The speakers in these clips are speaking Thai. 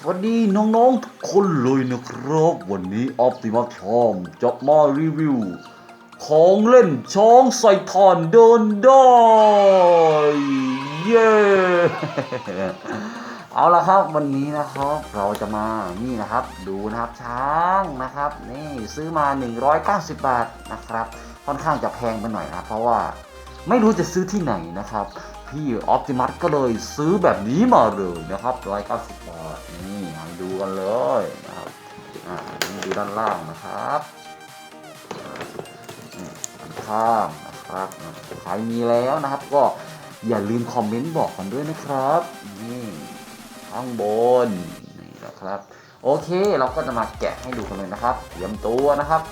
สวัสดีน้องๆทุกคนเลยนะครับ วันนี้ออ t ติมั t ชอมจะมารีวิว ของเล่นช้องใส่ทานเดินได้เย้เอาละครับวันนี้นะครับเราจะมานี่นะครับ ดูนะครับช้างนะครับ นี่ซื้อมา 190 บาทนะครับ ค่อนข้างจะแพงไปหน่อยนะเพราะว่าไม่รู้จะซื้อที่ไหนนะครับ พี่ออ t ติมั s ก็เลยซื้อแบบนี้มาเลยนะครับ190บาทนี่มาดูกันเลยนะครับอ่านี่ดูด้านล่างนะครับข้างนะครับอ่าใครมีแล้วนะครับ ก็อย่าลืมคอมเมนต์บอกกันด้วยนะครับนี่ข้างบนนี่นะครับโอเคเราก็จะมาแกะให้ดูกันเลยนะครับเตรียมตัวนะครับ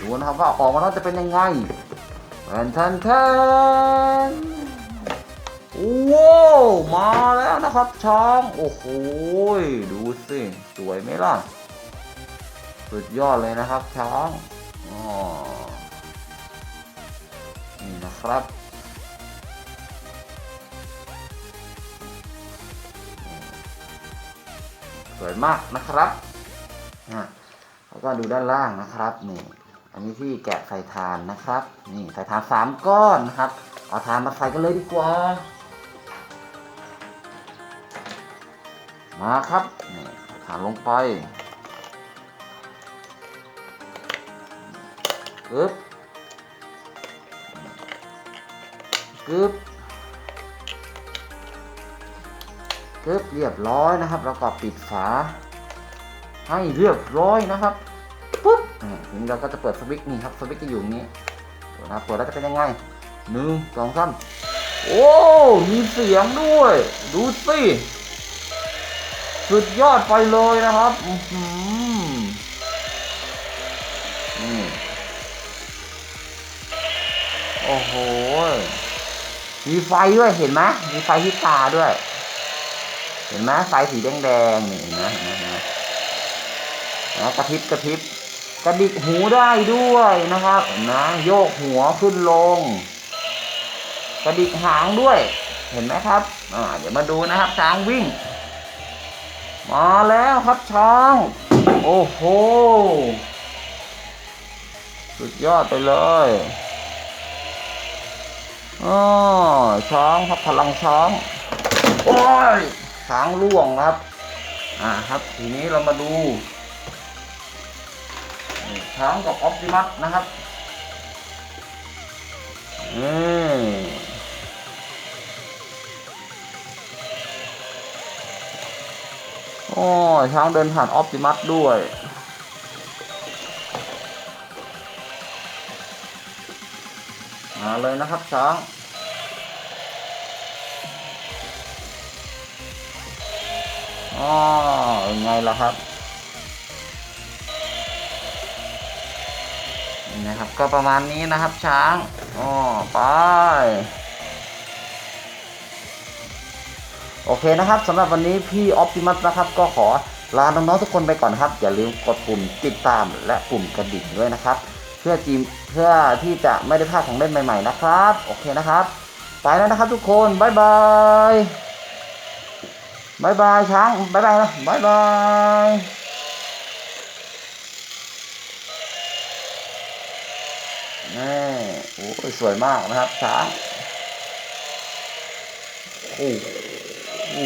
ดูนะครับว่าออกมาแล้วจะเป็นยังไงแทนแทน ว้าวมาแล้วนะครับช้าง โอ้โหดูสิ สวยไหมล่ะ สุดยอดเลยนะครับช้างอ๋อนี่นะครับสวยมากนะครับอะแล้วก็ดูด้านล่างนะครับนี่อันนี้ที่แกะใส่ทานนะครับ นี่ใส่ทานสามก้อนนะครับเอาทานมาใส่กันเลยดีกว่า มาครับนี่ทานลงไปกึบกึบกึบเรียบร้อยนะครับ แล้วก็ปิดฝา ให้เรียบร้อยนะครับปุ๊บทีนี้เราก็จะเปิดสวิตช์นี่ครับสวิตช์จะอยู่อย่างนี้เดี๋ยวนะเปิดแล้วจะเป็นยังไงหนึ่งสองสามโอ้ มีเสียงด้วย ดูสิ สุดยอดไปเลยนะครับอื้อหือนี่โอ้โห มีไฟด้วยเห็นไหมมีไฟที่ตาด้วย เห็นไหมไฟสีแดงๆนี่เห็นไหมเห็นไหมนะกระพริบกระพริบกระดิกหูได้ด้วยนะครับนะโยกหัวขึ้นลง กระดิกหางด้วย เห็นไหมครับอ่าเดี๋ยวมาดูนะครับช้างวิ่ง มาแล้วครับช้าง โอ้โห สุดยอดไปเลยอ๋อช้างครับพลังช้าง โอ้ยช้างล่วงครับ อ่าครับทีนี้เรามาดูช้างกับออ t ติมัสนะครับนี่โอ้ช้างเดินผ่านออ t ติมัสด้วย มาเลยนะครับช้าง อ๋อยังไงล่ะครับนี่นะครับ ก็ประมาณนี้นะครับช้างอ๋อไปโอเคนะครับสำหรับวันนี้พี่ออ t ติมัสนะครับก็ขอ ลาน้องๆทุกคนไปก่อนครับ อย่าลืมกดปุ่มติดตามและปุ่มกระดิ่งด้วยนะครับ เพื่อจีมเพื่อที่จะไม่ได้พลาดของเล่นใหม่ๆนะครับ โอเคนะครับ ไปแล้วนะครับทุกคนบ๊ายบายบ๊ายบายช้างบ๊ายบายนะบ๊ายบายนี่โอ้ยสวยมากนะครับช้างโอ้โห